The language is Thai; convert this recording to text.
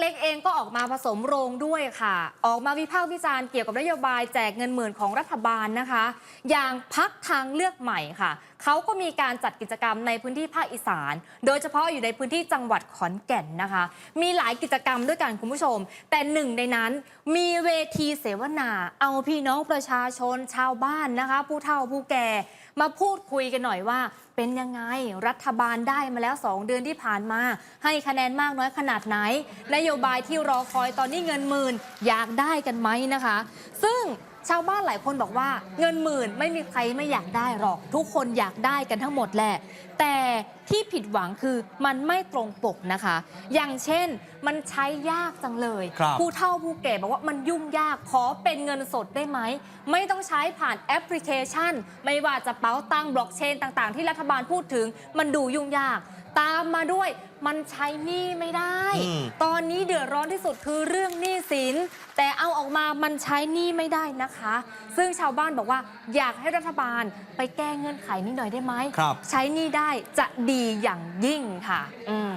เล็กเองก็ออกมาผสมโรงด้วยค่ะ ออกมาวิพากษ์วิจารณ์เกี่ยวกับนโยบายแจกเงินหมื่นของรัฐบาลนะคะ อย่างพักทางเลือกใหม่ค่ะ เขาก็มีการจัดกิจกรรมในพื้นที่ภาคอีสาน โดยเฉพาะอยู่ในพื้นที่จังหวัดขอนแก่นนะคะ มีหลายกิจกรรมด้วยกันคุณผู้ชม แต่หนึ่งในนั้นมีเวทีเสวนา เอาพี่น้องประชาชนชาวบ้านนะคะ ผู้เฒ่าผู้แก่มาพูดคุยกันหน่อยว่า เป็นยังไงรัฐบาลได้มาแล้ว 2 เดือนที่ผ่านมา ให้คะแนนมากน้อยขนาดไหนนโยบายที่รอคอยตอนนี้เงินหมื่นอยากได้กันไหมนะคะ ซึ่งชาวบ้านหลายคนบอกว่าเงินหมื่นไม่มีใครไม่อยากได้หรอก ทุกคนอยากได้กันทั้งหมดแหละ แต่ที่ผิดหวังคือมันไม่ตรงปกนะคะ อย่างเช่นมันใช้ยากจังเลยครับผู้เฒ่าผู้แก่บอกว่ามันยุ่งยากขอเป็นเงินสดได้ไหม ไม่ต้องใช้ผ่านแอปพลิเคชัน ไม่ว่าจะเป๋าตังบล็อกเชนต่างๆ ที่รัฐบาลพูดถึงมันดูยุ่งยาก ตามมาด้วยมันใช้หนี้ไม่ได้ อืม ตอนนี้เดือดร้อนที่สุดคือเรื่องหนี้สิน แต่เอาออกมามันใช้หนี้ไม่ได้นะคะ ซึ่งชาวบ้านบอกว่าอยากให้รัฐบาลไปแก้เงื่อนไขนี้หน่อยได้ไหมครับ ใช้หนี้ได้จะดีอย่างยิ่งค่ะ อืม